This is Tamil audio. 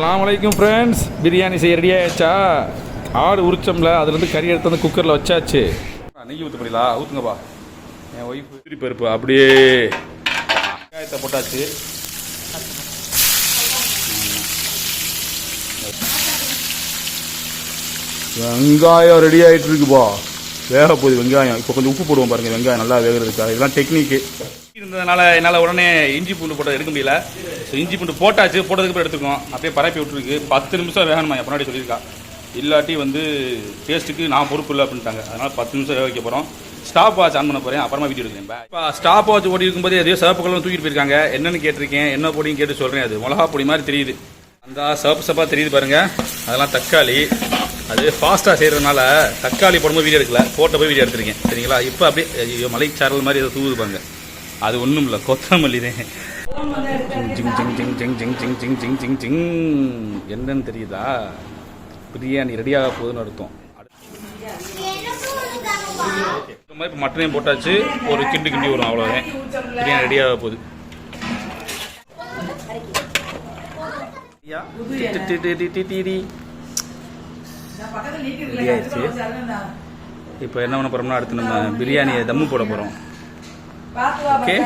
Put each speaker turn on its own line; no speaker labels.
அஸ்ஸலாமு அலைக்கும் ஃப்ரெண்ட்ஸ் பிரியாணி செய்ய ரெடி ஆயாச்சா? ஆடு உரிச்சோம்ல அதுலேருந்து கறி எடுத்து வந்து குக்கரில் வச்சாச்சு. நெய் ஊற்ற போறீங்களா ஊற்றுங்கப்பா என் ஒய்ஃப் பிரி பருப்பு அப்படியே. வெங்காயத்தை போட்டாச்சு. வெங்காயம் ரெடி ஆகிட்டு இருக்குப்பா வேக போகுது வெங்காயம். இப்போ கொஞ்சம் உப்பு போடுவோம் பாருங்க வெங்காயம் நல்லா வேகிறதுக்காக. இதெல்லாம் டெக்னிக்கு இருந்ததுனால என்னால் உடனே இஞ்சி பூண்டு போட்டது எடுக்க முடியல. ஸோ இஞ்சி பூண்டு போட்டாச்சு போட்டதுக்கு அப்புறம் எடுத்துக்கோம் அப்படியே பரப்பி விட்டுருக்கு. பத்து நிமிஷம் வேகணுமா? என் முன்னாடி சொல்லியிருக்கா. இல்லாட்டி வந்து டேஸ்ட்டுக்கு நான் பொறுப்பு இல்லை அப்படின்ட்டாங்க. அதனால் பத்து நிமிஷம் வேக வைக்க போகிறோம் ஸ்டாப் வாட்ச் ஆன் பண்ண போகிறேன் அப்புறமா வீடியோ எடுக்கிறேன். இப்போ ஸ்டாப் வாட்ச் ஓடி இருக்கும்போது எதையோ சிவப்பு கலர் தூக்கிட்டு போயிருக்காங்க. என்னன்னு கேட்டிருக்கேன். என்ன பொடியும் கேட்டு சொல்கிறேன் அது மிளகா பொடி மாதிரி தெரியுது. அந்த சிவப்பு சப்பாக தெரியுது பாருங்கள் அதெல்லாம் தக்காளி. அது ஃபாஸ்ட்டாக செய்கிறதுனால தக்காளி போடும்போது வீடியோ எடுக்கல. போட்ட போய் வீடியோ எடுத்திருக்கேன். சரிங்களா? இப்போ அப்படியே மலைச்சாரல் மாதிரி ஏதோ தூவுது பாருங்கள் அது ஒன்றும் இல்லை கொத்தமல்லி தான் ஜிங் ஜிங் ஜிங் ஜிங் ஜிங் ஜிங் ஜிங் ஜிங் ஜிங் ஜிங். என்னன்னு தெரியுதா? பிரியாணி ரெடியாக போகுதுன்னு அர்த்தம். இந்த மாதிரி இப்போ மட்டனையும் போட்டாச்சு ஒரு கிண்டு கிண்டி வரும் அவ்வளோதான் பிரியாணி ரெடியாக போகுது. ரெடி ஆயிடுச்சு இப்போ என்ன பண்ண போகிறோம்னா அடுத்து நம்ம பிரியாணியை தம்மு போட போகிறோம் ஓகே